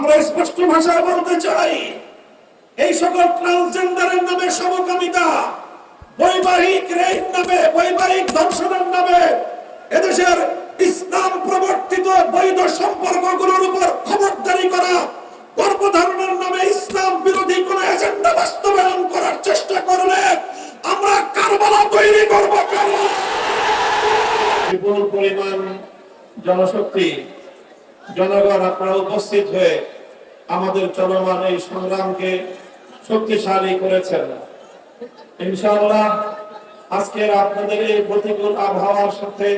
আমরা স্পষ্ট ভাষায় বলতে চাই, এই সকল ট্রান্সজেন্ডারের নামে সমকামিতা, বৈবাহিক রেপ নামে, বৈবাহিক ধর্ষণের নামে এদেশের ইসলাম প্রবর্তিত বৈধ সম্পর্কগুলোর উপর খবরদারি করা, গর্ভধারণের নামে ইসলাম বিরোধী কোন এজেন্ডা বাস্তবায়ন করার চেষ্টা করলে আমরা কারবালা তৈরি করব। কারবালা বিপুল পরিমাণ জনশক্তি জনগণ, আপনারা উপস্থিত হয়ে আমাদের চলমান এই সংগ্রামকে শক্তিশালী করেছেন। ইনশাআল্লাহ, আজকের আপনাদের এই প্রতিকূল আবহাওয়ার সাথে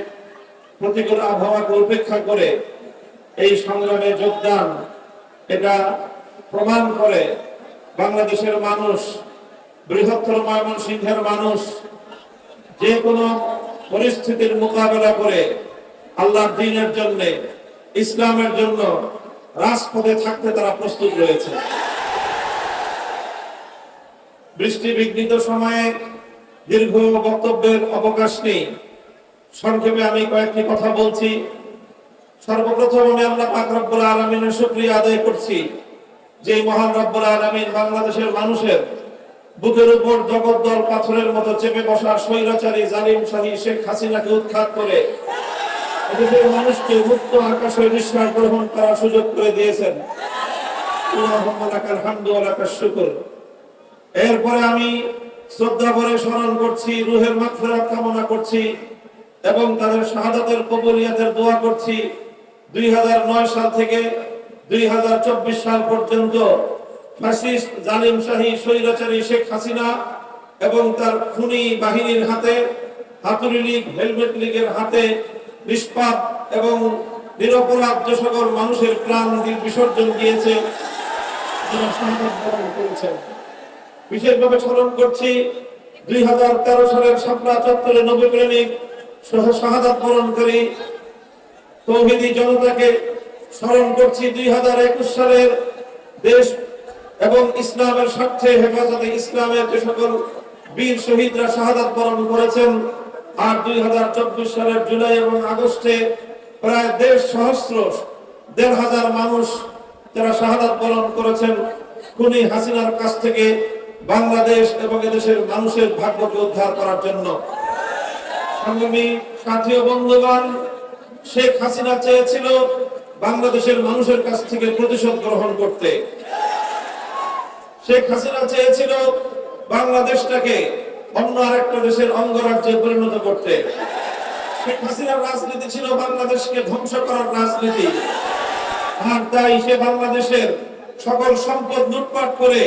প্রতিকূল আবহাওয়াকে উপেক্ষা করে এই সংগ্রামে যোগদান, এটা প্রমাণ করে বাংলাদেশের মানুষ, বৃহত্তর ময়মনসিংহের মানুষ, যে কোনো পরিস্থিতির মোকাবেলা করে আল্লাহ দিনের জন্য ইসলামের জন্য রাজপথে থাকতে তারা প্রস্তুত রয়েছে। বৃষ্টি বিঘ্নিত সময়ে দীর্ঘ বক্তব্যের অবকাশ নেই। সংক্ষেপে আমি কয়েকটি কথা বলছি। সর্বপ্রথম আমি আল্লাহ পাক রব্বুল আলমিনের শুক্রিয়া আদায় করছি যে মহান রব্বুল আলমিন বাংলাদেশের মানুষের বুকের উপর জগদ্দল পাথরের মতো চেপে বসা স্বৈরাচারী জালিম শাহী শেখ হাসিনাকে উৎখাত করে এদেশের মানুষকে মুক্ত আকাশে নিঃশ্বাস গ্রহণ করার সুযোগ করে দিয়েছেন। এরপরে আমি শ্রদ্ধা ভরে স্মরণ করছি, রুহের মাগফিরাত কামনা করছি এবং তাদের শাহাদাতের কবুলিয়াতের দোয়া করছি দুই নয় সাল থেকে দুই হাজার চব্বিশ সাল পর্যন্ত ফ্যাসিস্ট জালিম শাহী স্বৈরাচারী শেখ হাসিনা এবং তার খুনি বাহিনীর হাতে, হাতুড়ি লীগ, হেলমেট লীগের হাতে নিষ্পাপ এবং নিরপরাধ যে সকল মানুষের প্রাণ বিসর্জন দিয়েছে বিশেষভাবে স্মরণ করছি, দুই হাজার তেরো সালের শাপলা চত্বরে নবী প্রেমিক শাহাদাত বরণকারী তৌহিদি জনতাকে স্মরণ করছি, দুই হাজার একুশ সালের দেশ এবং ইসলামের স্বার্থে হেফাজতে ইসলামের যে সকল বীর শহীদরা শাহাদাত বরণ করেছেন আর দুই হাজার চব্বিশ সালের জুলাই এবং আগস্টে প্রায় দেড় সহস্র, দেড় হাজার মানুষ যারা শাহাদাত বরণ করেছেন, খুনি হাসিনার কাছ থেকে বাংলাদেশ এবং এদেশের মানুষের ভাগ্যকে উদ্ধার করার জন্য। শেখ হাসিনা চেয়েছিল বাংলাদেশের মানুষের কাছ থেকে প্রতিশোধ গ্রহণ করতে। শেখ হাসিনা চেয়েছিল বাংলাদেশটাকে অন্য আরেকটা দেশের অঙ্গরাজ্যে পরিণত করতে। রাজনীতি ছিল বাংলাদেশকে ধ্বংস করার রাজনীতি। আর তাই সে বাংলাদেশের সকল সম্পদ লুটপাট করে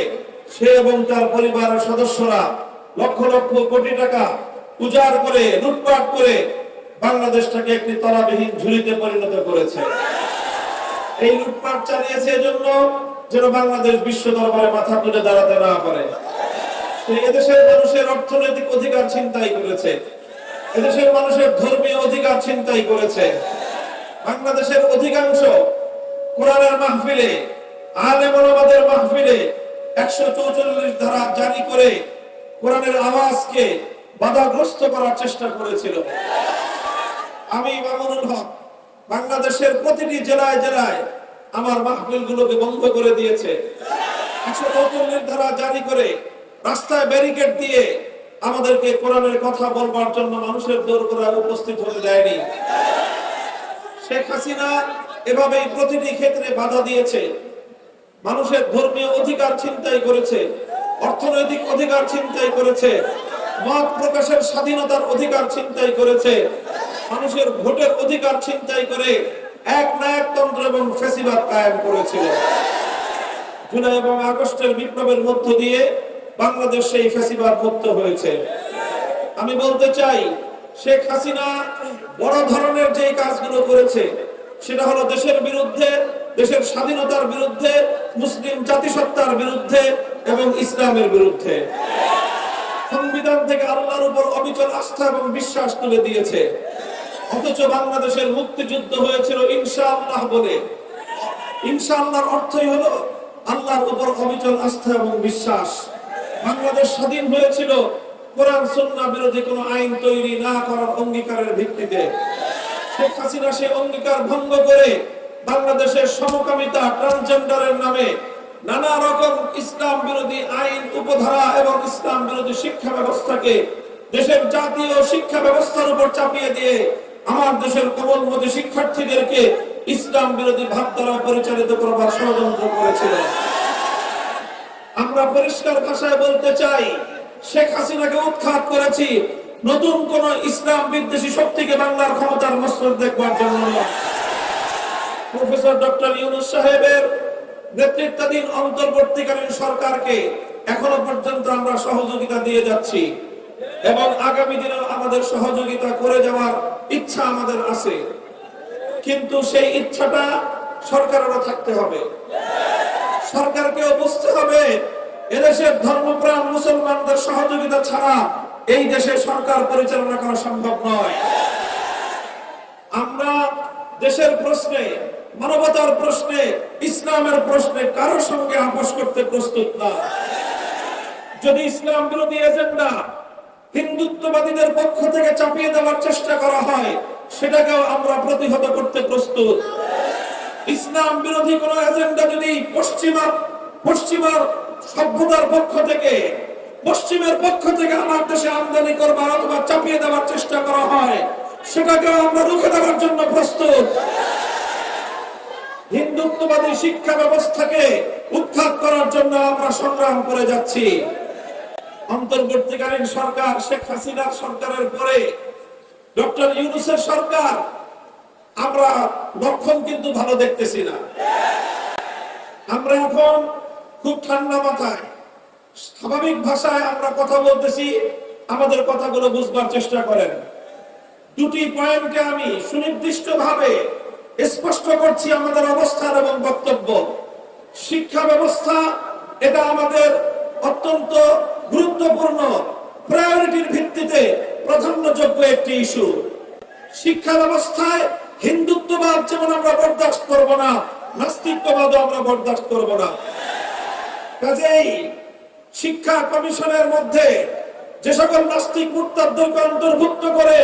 সে এবং তার পরিবারের সদস্যরা লক্ষ লক্ষ কোটি টাকা উজাড় করে, লুটপাট করে বাংলাদেশটাকে একটি তলাবিহীন ঝুলিতে পরিণত করেছে। এই লুটপাট চালিয়েছে এজন্য যেন বাংলাদেশ বিশ্ব দরবারে মাথা তুলে দাঁড়াতে না পারে। এদেশের মানুষের অর্থনৈতিক অধিকার ছিনতাই করেছে। এদেশের মানুষের ধর্মীয় অধিকার ছিনতাই করেছে। বাংলাদেশের অধিকাংশ কোরআনের মাহফিলে, আলেম ওলামাদের মাহফিলে একশো চৌচল্লিশ ধারা জারি করে কোরআনের আওয়াজকে বাধাগ্রস্ত করার চেষ্টা করেছিল। আমি মামুনুল হক, বাংলাদেশের প্রতিটি জেলায় জেলায় আমার মাহফিল গুলোকে বন্ধ করে দিয়েছে। একশো চৌচল্লিশ ধারা জারি করে রাস্তায় ব্যারিকেড দিয়ে আমাদেরকে কোরআনের কথা বলবার জন্য মানুষের দৌড় করা উপস্থিত হতে দেয়নি। শেখ হাসিনা এভাবেই প্রতিটি ক্ষেত্রে বাধা দিয়েছে। মানুষের ধর্মীয় অধিকার চিন্তাই করেছে, অর্থনৈতিক অধিকার চিন্তাই করেছে, মত প্রকাশের স্বাধীনতার অধিকার চিন্তাই করেছে, মানুষের ভোটের অধিকার চিন্তাই করে এক নায়কতন্ত্র এবং ফেসিবাদ কায়েম করেছিল। জুলাই এবং আগস্টের বিপ্লবের মধ্য দিয়ে বাংলাদেশ সেই ফেসিবাদ মুক্ত হয়েছে। আমি বলতে চাই, শেখ হাসিনা বড় ধরনের যে কাজগুলো করেছে, সেটা হলো দেশের বিরুদ্ধে, দেশের স্বাধীনতার বিরুদ্ধে, মুসলিম জাতিসত্তার বিরুদ্ধে এবং ইসলামের বিরুদ্ধে। সংবিধান থেকে আল্লাহর উপর অবিচল আস্থা এবং বিশ্বাস তুলে দিয়েছে। অথচ বাংলাদেশের মুক্তিযুদ্ধ হয়েছিল ইনশাআল্লাহ বলে। ইনশাআল্লাহর অর্থই হলো আল্লাহর উপর অবিচল আস্থা এবং বিশ্বাস। বাংলাদেশ স্বাধীন হয়েছিল। কোরআন বিরোধী আইন তৈরি না করার অঙ্গীকারের ভিত্তিতে। শেখ হাসিনা সে অঙ্গীকার ভঙ্গ করে বাংলাদেশের সমকামিতা ট্রান্সজেন্ডারের নামে নানা রকম ইসলাম বিরোধী আইন, উপধারা এবং ইসলাম বিরোধী শিক্ষা ব্যবস্থাকে দেশের জাতীয় শিক্ষা ব্যবস্থার উপর চাপিয়ে দিয়ে আমার দেশের কোমলমতি শিক্ষার্থীদেরকে ইসলাম বিরোধী ভাবধারা পরিচালিত করবার ষড়যন্ত্র করেছিল। আমরা পরিষ্কার ভাষায় বলতে চাই, শেখ হাসিনাকে উৎখাত করেছি। নতুন কোন ইসলাম বিদ্বেষী শক্তিকে বাংলার ক্ষমতার মস্তক দেখবার জন্য। প্রফেসর ডক্টর ইউনুস সাহেবের নেতৃত্বাধীন অন্তর্বর্তীকালীন সরকারকে এখনও পর্যন্ত আমরা সহযোগিতা দিয়ে যাচ্ছি এবং আগামী দিনে আমাদের সহযোগিতা করে যাওয়ার ইচ্ছা আমাদের আছে। কিন্তু সেই ইচ্ছাটা সরকারেরও থাকতে হবে। সরকারকেও বুঝতে হবে। এদেশের ধর্মপ্রাণ মুসলমানদের সহযোগিতা ছাড়া এই দেশে সরকার পরিচালনা করা সম্ভব নয়। আমরা দেশের প্রশ্নে, মানবতার প্রশ্নে, ইসলামের প্রশ্নে কারোর সঙ্গে আপোষ করতে প্রস্তুত না। যদি ইসলাম বিরোধী এজেন্ডা হিন্দুত্ববাদীদের পক্ষ থেকে চাপিয়ে দেওয়ার চেষ্টা করা হয়, সেটাকেও আমরা প্রতিহত করতে প্রস্তুত। ইসলাম বিরোধী কোন এজেন্ডা যদি পশ্চিমা, পশ্চিমার সভ্যতার পক্ষ থেকে, পশ্চিমের পক্ষ থেকে আমার দেশে আমদানি করবার অথবা চাপিয়ে দেওয়ার চেষ্টা করা হয়, সেটাকে আমরা রুখে দেওয়ার জন্য প্রস্তুত। হিন্দুত্ববাদী শিক্ষা ব্যবস্থাকে উৎখাত করার জন্য আমরা সংগ্রাম করে যাচ্ছি। অন্তর্বর্তীকালীন সরকার শেখ হাসিনার সরকারের পরে ডক্টর ইউনুসের সরকার আমরা লক্ষণ কিন্তু ভালো দেখতেছি না। আমরা এখন খুব ঠান্ডা মাথায়। স্বাভাবিক ভাষায় আমরা কথা বলতেছি, আমাদের কথাগুলো বুঝবার চেষ্টা করেন। দুটি পয়েন্টকে আমি সুনির্দিষ্ট ভাবে স্পষ্ট করছি আমাদের অবস্থান এবং বক্তব্য। শিক্ষা ব্যবস্থা, এটা আমাদের অত্যন্ত গুরুত্বপূর্ণ, প্রায়োরিটির ভিত্তিতে প্রাধান্যযোগ্য একটি ইস্যু। শিক্ষা ব্যবস্থায় হিন্দুত্ববাদ যেমন আমরা বরদাস্ত করব না নাস্তিত্ববাদও আমরা বরদাস্ত করব না। কাজেই শিক্ষা কমিশনের মধ্যে যে সকল নাস্তিক মুক্তাদেরকে অন্তর্ভুক্ত করে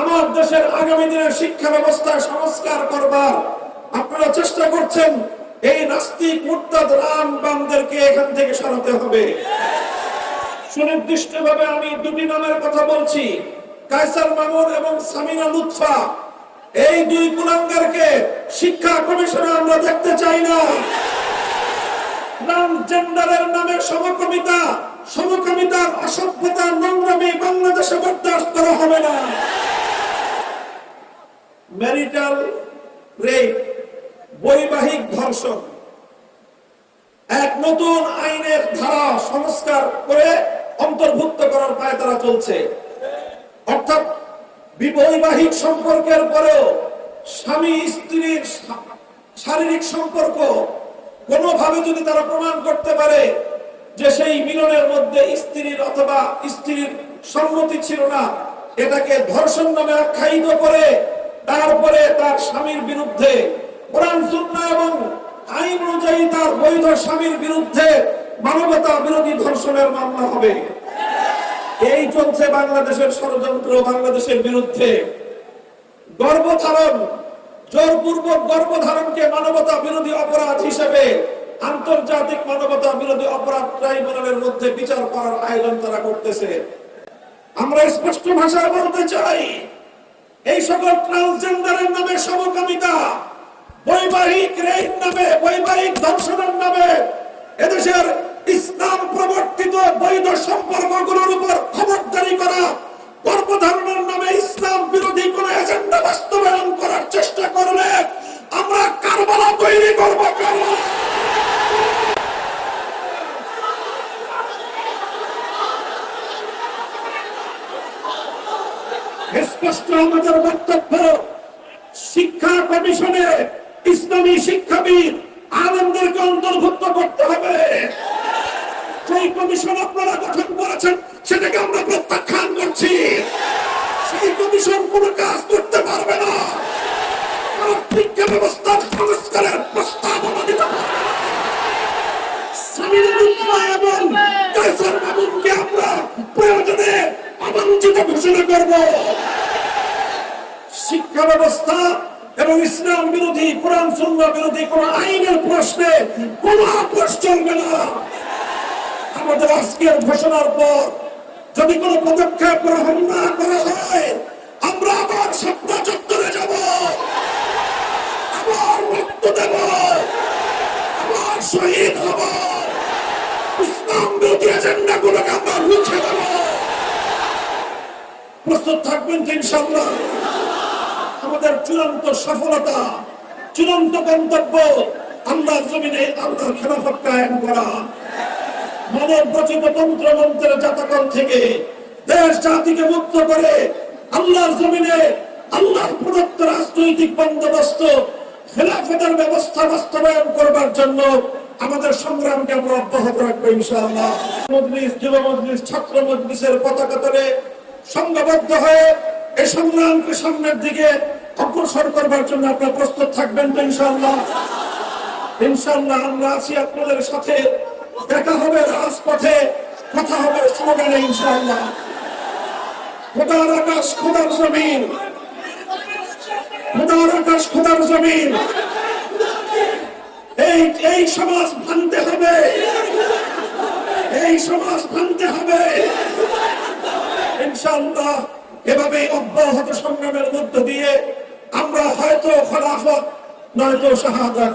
আমার দেশের আগামী দিনের শিক্ষা ব্যবস্থা সংস্কার করবার আপনারা চেষ্টা করছেন, এই নাস্তিক মুক্তাদ রাম বামদেরকে এখান থেকে সরাতে হবে। সুনির্দিষ্ট ভাবে আমি দুটি নামের কথা বলছি, কায়সার মামুন এবং সামিনা লুৎফা। এই দুই কুলাঙ্গারকে শিক্ষা কমিশনে আমরা দেখতে চাই না। বৈবাহিক ধর্ষণ, এক নতুন আইনের ধারা সংস্কার করে অন্তর্ভুক্ত করার পায় তারা চলছে। অর্থাৎ বিবৈবাহিক সম্পর্কের পরেও স্বামী স্ত্রীর শারীরিক সম্পর্ক কোনোভাবে যদি তারা প্রমাণ করতে পারে যে সেই মিলনের মধ্যে স্ত্রীর অথবা স্ত্রীর সম্মতি ছিল না, এটাকে ধর্ষণ নামে আখ্যায়িত করে তারপরে তার স্বামীর বিরুদ্ধে এবং আইন অনুযায়ী তার বৈধ স্বামীর বিরুদ্ধে মানবতা বিরোধী ধর্ষণের মামলা হবে। এই চলছে বাংলাদেশের ষড়যন্ত্র, বাংলাদেশের বিরুদ্ধে। গর্ভধারণ জোরপূর্বক গর্ভধারণকে মানবতা বিরোধী অপরাধ হিসেবে, আন্তর্জাতিক মানবতা বিরোধী অপরাধ ট্রাইব্যুনালের মধ্যে বিচার করার আয়োজন তারা করতেছে। আমরা স্পষ্ট ভাষায় বলতে চাই, এই সকল ট্রান্সজেন্ডারের নামে সমকামিতা, বৈবাহিক রেপ নামে, বৈবাহিক ধর্ষণের নামে এদেশের ইসলাম প্রবর্তিত বৈধ সম্পর্কগুলোর উপর খবরদারি করা, গর্ভধারণের নামে ইসলাম বিরোধী কোন এজেন্ডা বাস্তবায়ন করার চেষ্টা করলে আমরা কারবালা তৈরি করব আমাদের বক্তব্য, শিক্ষা কমিশনে ইসলামী শিক্ষাবিদ অন্তর্ভুক্ত করতে হবে। সেই কমিশন আপনারা গঠন করেছেন, সেটাকে আমরা প্রত্যাখ্যান করছি। সেই কমিশন কোনো কাজ করতে পারবে না। শিক্ষা ব্যবস্থার সংস্কারের প্রস্তাবনা ব্যবস্থা এবং ইসলাম বিরোধী, কোরআন, সুন্নাহ বিরোধী কোন আইনের প্রশ্নে কোন আপোষ চলবে না। আমাদের আজকের ঘোষণার পর যদি কোনো পদক্ষেপ গ্রহণ না করা হয়, আমরা আবার সত্তা চত্বরে যাব। আবার রক্ত দেব। আবার শহীদ হব। ইসলাম বিরোধী এজেন্ডা গুলোকে আমরা রুখে দেব। প্রস্তুত থাকবেন ইনশাল্লাহ আমাদের চূড়ান্ত সফলতা, চূড়ান্ত গন্তব্য আল্লাহ জমিনে আল্লাহ খেলাফত কায়েম করা। মানব রচিত তন্ত্র মন্ত্রের জাতকল থেকে দেশ জাতিকে মুক্ত করে আল্লাহর জমিনে আল্লাহর প্রদত্ত রাজনৈতিক বন্দোবস্ত, খেলাফতের ব্যবস্থা বাস্তবায়ন করবার জন্য আমাদের সংগ্রামকে আমরা অব্যাহত রাখব ইনশাআল্লাহ। মজলিস, যুব মজলিস, ছাত্র মজলিসের পতাকা তলে সংঘবদ্ধ হয়ে এই সংগ্রামকে সামনের দিকে অগ্রসর করবার জন্য আপনারা প্রস্তুত থাকবেন তো ইনশাআল্লাহ। ইনশাআল্লাহ আমরা আছি আপনাদের সাথে। দেখা হবে রাজপথে, কথা হবে স্লোগানে ইনশাআল্লাহ। খোদার আকাশ, খোদার জমিন। খোদার আকাশ, খোদার জমিন। এই এই সমাজ ভাঙতে হবে। এই সমাজ ভাঙতে হবে। ইনশাআল্লাহ, এভাবে অব্যাহত সংগ্রামের মধ্য দিয়ে আমরা হয়তো খলাফত, নয়তো শাহাদাত।